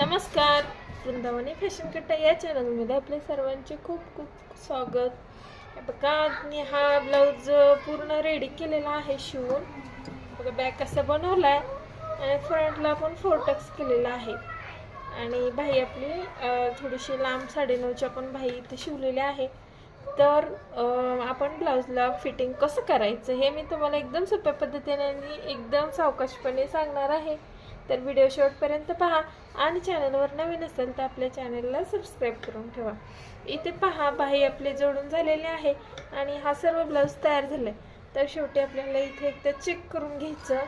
नमस्कार. वृंदावनी फॅशन कट्टा या चॅनलमध्ये आपले सर्वांचे खूप खूप स्वागत. बघा मी हा ब्लाऊज पूर्ण रेडी केलेला आहे शिवून. बघा बॅग कसा बनवला आहे आणि फ्रंटला पण फोटक्स केलेला आहे. आणि भाई आपली थोडीशी लांब साडेनऊच्या पण भाई इथे शिवलेली आहे. तर आपण ब्लाऊजला फिटिंग कसं करायचं हे मी तुम्हाला एकदम सोप्या पद्धतीने आणि एकदम सावकाशपणे सांगणार आहे. तर व्हिडिओ शेवटपर्यंत पहा. आणि चॅनलवर नवीन असेल तर आपल्या चॅनलला सबस्क्राईब करून ठेवा. इथे पहा बाही आपले जोडून झालेले आहे आणि हा सर्व ब्लाऊज तयार झालाय. तर शेवटी आपल्याला इथे एकदा चेक करून घ्यायचं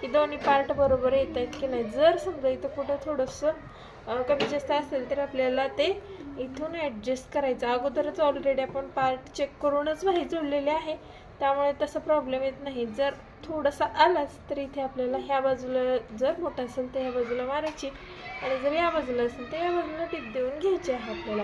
की दोन्ही पार्ट बरोबर येत आहेत की नाही. जर समजा इथं कुठं थोडंसं कमी जास्त असेल तर आपल्याला ते इथून ॲडजस्ट करायचं. अगोदरच ऑलरेडी आपण पार्ट चेक करूनच वाही जोडलेले आहे. त्यामुळे तसा प्रॉब्लेम येत नाही. जर थोडासा आलाच तर इथे आपल्याला ह्या बाजूला जर मोठा असेल तर ह्या बाजूला मारायची. आणि जर या बाजूला असेल तर या बाजूला टिप देऊन घ्यायची आहे आपल्याला.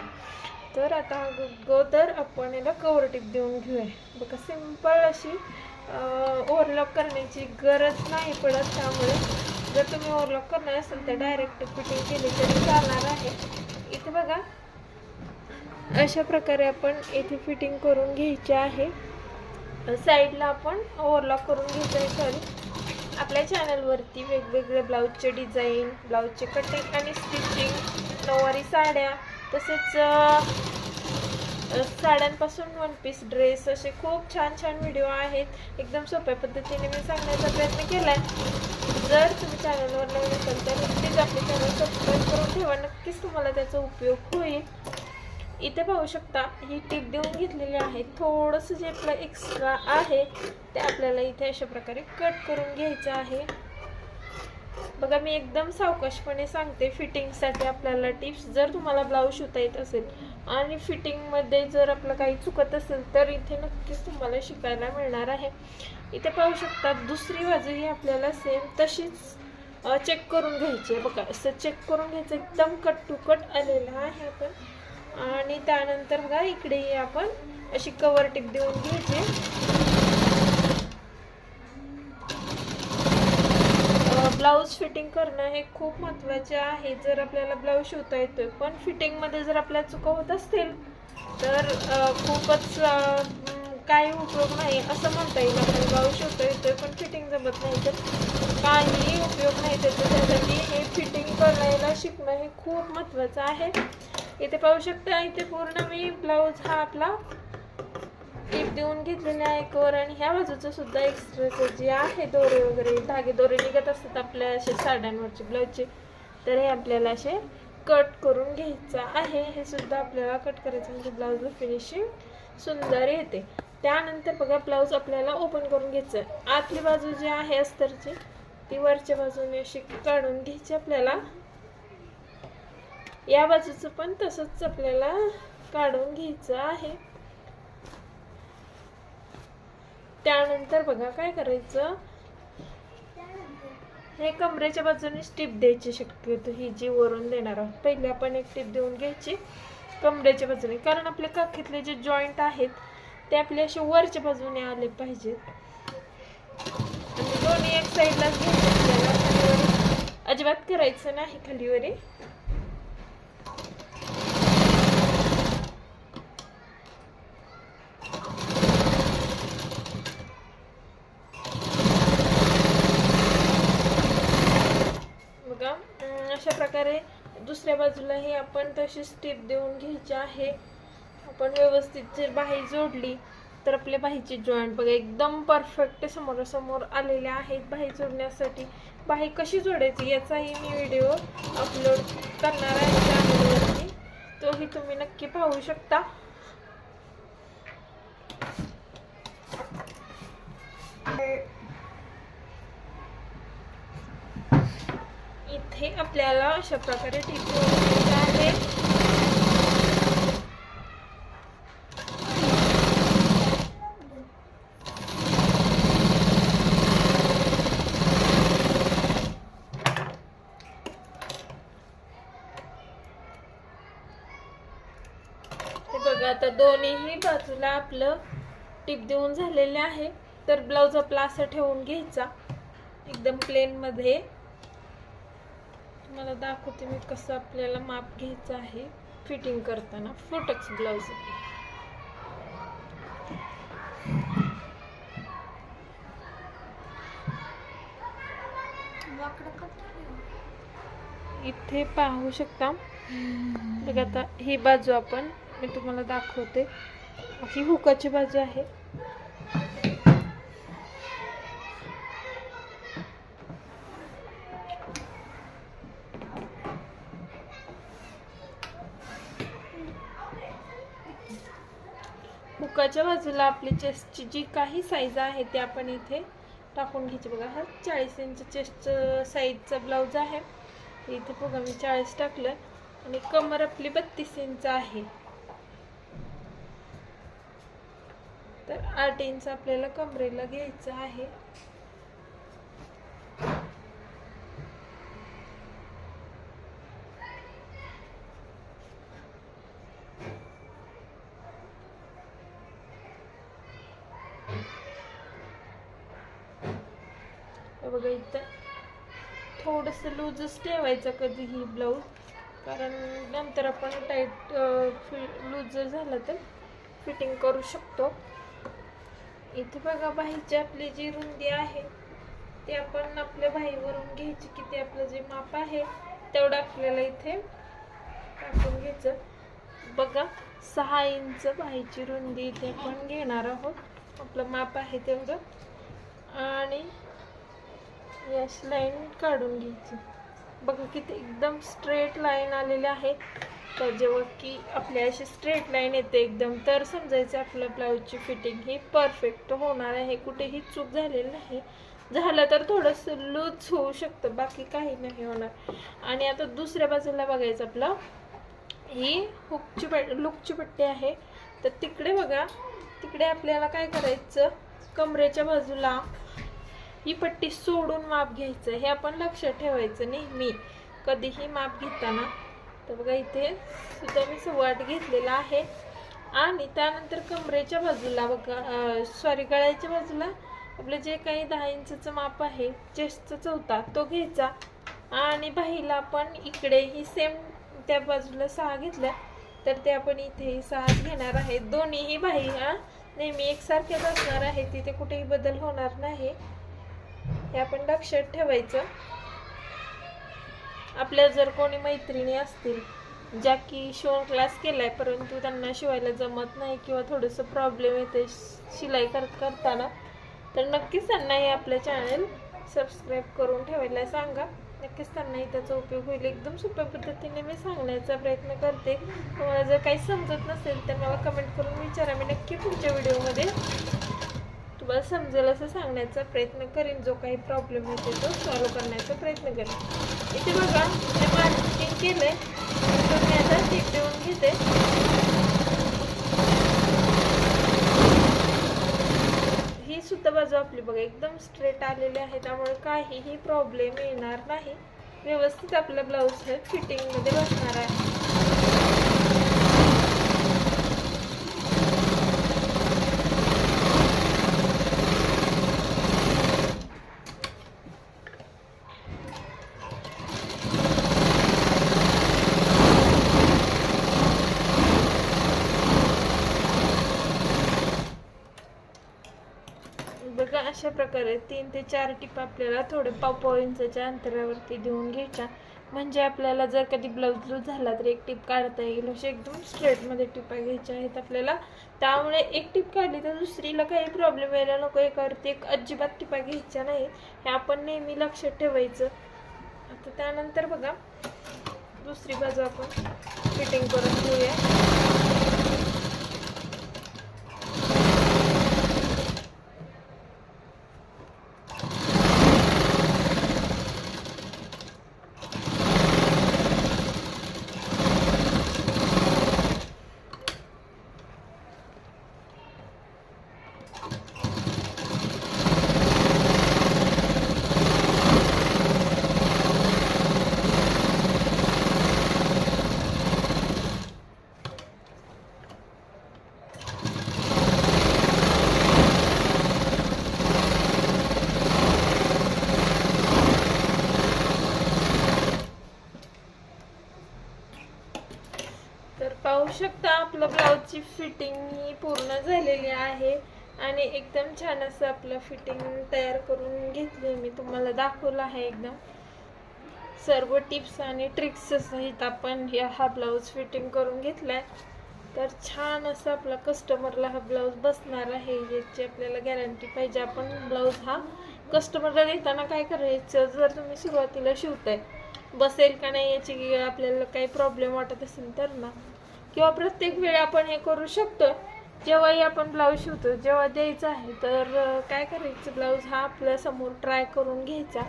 तर आता अगोदर आपण याला कवर टिप देऊन घेऊया. बघा सिंपल अशी ओव्हरलॉक करण्याची गरज नाही पडत. त्यामुळे जर तुम्ही ओव्हरलॉक करणार असेल तर डायरेक्ट फिटिंग केली तरी चालणार आहे. इथे बघा अशा प्रकारे आपण इथे फिटिंग करून घ्यायची आहे. साईडला आपण ओव्हरलॉक करून घ्यायचं आहे सॉरी आपल्या चॅनलवरती वेगवेगळे ब्लाऊजचे डिझाईन ब्लाऊजचे कटिंग आणि स्टिचिंग नऊवारी साड्या तसेच साड्यांपासून वन पीस ड्रेस असे खूप छान छान व्हिडिओ आहेत. एकदम सोप्या पद्धतीने मी सांगण्याचा प्रयत्न केला आहे जर तुम्ही चॅनलवर नवीन असाल तर नक्कीच आपले चॅनल सबस्क्राईब करून ठेवा. नक्कीच तुम्हाला त्याचा उपयोग होईल. इथे पाहू शकता ही टीप देऊन घेतलेली आहे. थोडंसं जे आपलं एक्स्ट्रा आहे ते आपल्याला इथे अशा प्रकारे कट करून घ्यायचं आहे. बघा मी एकदम सावकाशपणे सांगते फिटिंगसाठी आपल्याला टिप्स जर तुम्हाला ब्लाऊज शिवता येत असेल आणि फिटिंगमध्ये जर आपलं काही चुकत असेल तर इथे नक्कीच तुम्हाला शिकायला मिळणार आहे. इथे पाहू शकता दुसरी बाजू ही आपल्याला सेम तशीच चेक करून घ्यायची आहे. बघा असं चेक करून घ्यायचं एकदम कट टू कट आलेलं आहे आपण. आणि त्यानंतर बघा इकडे आपण अशी कवर टिप देऊन घ्यायची. ब्लाऊज फिटिंग करणं हे खूप महत्त्वाचे आहे. जर आपल्याला ब्लाऊज शिवता येतोय पण फिटिंगमध्ये जर आपल्या चुका होत असतील तर खूपच काही उपयोग नाही असं म्हणता येईल. आपल्याला ब्लाऊज शिवता येतोय पण फिटिंग जमत नाही तर काही उपयोग नाही त्याच्यासाठी. हे फिटिंग करायला शिकणं हे खूप महत्त्वाचं आहे. इथे पाहू शकता इथे पूर्ण मी ब्लाऊज हा आपला टीप देऊन घेतलेला आहे. कवर आणि ह्या बाजूचं सुद्धा एक्स्ट्राचं जे आहे दोरे वगैरे धागे दोरे निघत असतात आपल्या असे साड्यांवरचे ब्लाऊजचे तर हे आपल्याला असे कट करून घ्यायचं आहे. हे सुद्धा आपल्याला कट करायचं म्हणजे ब्लाऊजला फिनिशिंग सुंदर येते. त्यानंतर बघा ब्लाऊज आपल्याला ओपन करून घ्यायचं आहे. आतली बाजू जी आहे अस्तरची ती वरच्या बाजूने अशी काढून घ्यायची आपल्याला. या बाजूचं पण तसंच आपल्याला काढून घ्यायचं आहे. त्यानंतर बघा काय करायचं? हे कमरेच्या बाजूने स्टिप द्यायची शक्यतो. ही जी वरून देणार आहोत. पहिले आपण एक टिप देऊन घ्यायची कमरेच्या बाजूने. कारण आपले काखेतले जे जॉईंट आहेत ते आपले असे वरच्या बाजूने आले पाहिजेत. आणि दोन्ही एक साईडलाच घ्यायचे आपल्याला. अजिबात करायचं नाही खालीवरी बघा अं, अशा प्रकारे दुसऱ्या बाजूलाही आपण तशी स्टेप देऊन घ्यायची आहे. आपण व्यवस्थित जर बाही जोडली तर आपल्या बाहीचे जॉईंट बघा एकदम परफेक्ट समोरासमोर आलेले आहेत बाही जोडण्यासाठी. बाही कशी जोडायची याचाही मी व्हिडिओ अपलोड करणार आहे चॅनलवरती तोही तुम्ही नक्की पाहू शकता. हे आपल्याला अशा प्रकारे टिप आहे. बघा आता दोन्हीही बाजूला आपलं टिप देऊन झालेले आहे. तर ब्लाऊज आपला असा ठेवून घ्यायचा. एकदम प्लेनमध्ये तुम्हाला दाखवते मी कसं आपल्याला माप घ्यायचं आहे. फिटिंग करताना फोटक्स ब्लाऊज इथे पाहू शकता. बघा आता ही बाजू आपण मी तुम्हाला दाखवते. ही हुकाची बाजू आहे. हुकाच्या बाजूला आपली चेस्टची जी काही साईज आहे ते आपण इथे टाकून घ्यायची. बघा हा चाळीस इंच चेस्ट साईजचा ब्लाऊज आहे. इथे बघा मी चाळीस टाकलं. आणि कमर आपली बत्तीस इंच आहे. तर आठ इंच आपल्याला कमरेला घ्यायचं आहे. बघा इथं. थोडंसं लूजच ठेवायचं कधीही ब्लाऊज कारण नंतर आपण टाईट लूज जर झालं तर फिटिंग करू शकतो. इथे बघा बाहीची आपली जी रुंदी आहे ते आपण आपल्या बाहीवरून घ्यायची की ते आपलं जे माप आहे तेवढं आपल्याला इथे टाकून घ्यायचं. बघा सहा इंच बाहीची रुंदी इथे आपण घेणार आहोत. आपलं माप आहे तेवढं. आणि यश लाईन काढून घ्यायची. बघा किती एकदम स्ट्रेट लाईन आलेली आहे तर जेव्हा की आपल्या अशी स्ट्रेट लाईन येते एकदम. तर समजायचं आपलं ब्लाऊजची फिटिंग ही परफेक्ट होणार आहे. कुठेही चूक झालेली नाही. झालं तर थोडंसं लूज होऊ शकतं. बाकी काही नाही होणार. आणि आता दुसऱ्या बाजूला बघायचं आपलं. ही हुकची पट लुकची पट्टी आहे. तर तिकडे बघा. तिकडे आपल्याला काय करायचं? कमरेच्या बाजूला ही पट्टी सोडून माप घ्यायचं हे आपण लक्षात ठेवायचं नेहमी कधीही माप घेताना. तर बघा इथे सुद्धा मी सव्वाट घेतलेला आहे. आणि त्यानंतर कमरेच्या बाजूला बघा सॉरी गळ्याच्या बाजूला आपलं जे काही दहा इंचचं माप आहे चेस्टचा चौथा तो घ्यायचा. आणि बाहीला आपण इकडे ही सेम त्या बाजूला सहा घेतल्या तर ते आपण इथेही सहा घेणार आहे. दोन्हीही बाही हा नेहमी एकसारख्याच असणार आहे. तिथे कुठेही बदल होणार नाही. हे आपण लक्षात ठेवायचं. आपल्या जर कोणी मैत्रिणी असतील ज्या की शिवण क्लास केलाय परंतु त्यांना शिवायला जमत नाही किंवा थोडंसं प्रॉब्लेम येते शिलाई कर करताना तर नक्कीच त्यांना हे आपलं चॅनल सबस्क्राईब करून ठेवायला सांगा. नक्कीच त्यांनाही त्याचा उपयोग होईल. एकदम सोप्या पद्धतीने मी सांगण्याचा प्रयत्न करते. तुम्हाला जर काही समजत नसेल तर मला कमेंट करून विचारा. मी नक्की पुढच्या व्हिडिओमध्ये तुम्हाला समजेल असं सांगण्याचा प्रयत्न करीन जो काही प्रॉब्लेम येतो तो सॉल्व करण्याचा प्रयत्न करेन. इथे बघा मी मार्किंग केलं तर मी आता टीप देऊन घेते. ही सुद्धा बाजू आपली बघा एकदम स्ट्रेट आलेली आहे. त्यामुळे काहीही प्रॉब्लेम येणार नाही. व्यवस्थित आपलं ब्लाऊज हे फिटिंगमध्ये बसणार आहे. बघा अशा प्रकारे तीन ते चार टिप आपल्याला थोडे पाव पाव इंचाच्या अंतरावरती देऊन घ्यायच्या. म्हणजे आपल्याला जर कधी ब्लाऊज लूज झाला तर एक टिप काढता येईल. असे एकदम स्ट्रेटमध्ये टिपा घ्यायच्या आहेत आपल्याला. त्यामुळे एक टिप काढली तर दुसरीला काही प्रॉब्लेम यायला नको. एकावरती एक अजिबात टिपा घ्यायच्या नाही. हे आपण नेहमी लक्षात ठेवायचं. आता त्यानंतर बघा दुसरी बाजू आपण फिटिंग करून घेऊया. पाहू शकता आपलं ब्लाऊजची फिटिंग ही पूर्ण झालेली आहे. आणि एकदम छान असं आपलं फिटिंग तयार करून घेतली मी. तुम्हाला दाखवलं आहे एकदम. सर्व टिप्स आणि ट्रिक्स सहित आपण हा ब्लाऊज फिटिंग करून घेतलाय. तर छान असं आपला कस्टमरला हा ब्लाऊज बसणार आहे. याची आपल्याला गॅरंटी पाहिजे. आपण ब्लाऊज हा कस्टमरला देताना काय करायचं? जर तुम्ही सुरुवातीला शिवताय बसेल का नाही याची आपल्याला काही प्रॉब्लेम वाटत असेल तर ना. किंवा प्रत्येक वेळी आपण हे करू शकतो. जेव्हाही आपण ब्लाऊज शिवतो जेव्हा द्यायचं आहे तर काय करायचं? ब्लाऊज हा आपल्यासमोर ट्राय करून घ्यायचा.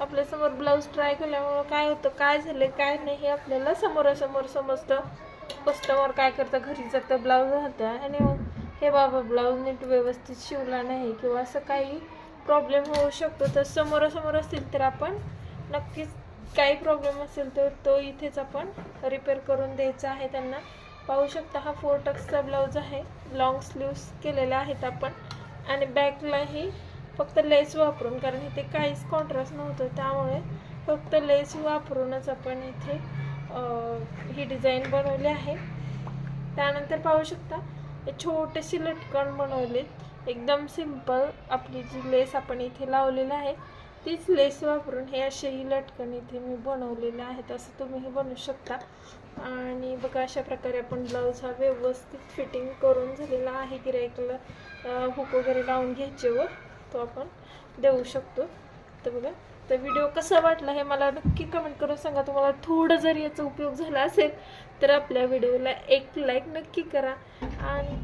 आपल्यासमोर ब्लाऊज ट्राय केल्यामुळं काय होतं? काय झालं काय नाही हे आपल्याला समोरासमोर समजतं. कस्टमर काय करतं? घरी जातं ब्लाऊज राहतं आणि मग हे बाबा ब्लाऊज नीट व्यवस्थित शिवला नाही किंवा असं काही प्रॉब्लेम होऊ शकतो. तर समोरासमोर असतील तर आपण नक्कीच काही प्रॉब्लेम असेल तर तो इथेच आपण रिपेअर करून द्यायचा आहे त्यांना. पाहू शकता हा फोर टक्सचा ब्लाऊज आहे. लॉंग स्लीव्स केलेला आहेत आपण. आणि बॅकलाही फक्त लेस वापरून कारण इथे काहीच कॉन्ट्रास्ट नव्हतं. त्यामुळे फक्त लेस वापरूनच आपण इथे ही डिझाईन बनवली आहे. त्यानंतर पाहू शकता हे छोटेसे लटकन बनवलेत. एकदम सिंपल आपली जी लेस आपण इथे लावलेली आहे. तीच लेस वापरून हे असेही लटकन इथे मी बनवलेले आहेत असं तुम्हीही बनवू शकता. आणि बघा अशा प्रकारे आपण ब्लाऊज हा व्यवस्थित फिटिंग करून झालेला आहे. गिरायकला हुक वगैरे लावून घ्यायचे व तो आपण देऊ शकतो. तर बघा तर व्हिडिओ कसा वाटला हे मला नक्की कमेंट करून सांगा. तुम्हाला थोडं जर याचा उपयोग झाला असेल तर आपल्या व्हिडिओला एक लाईक नक्की करा. आणि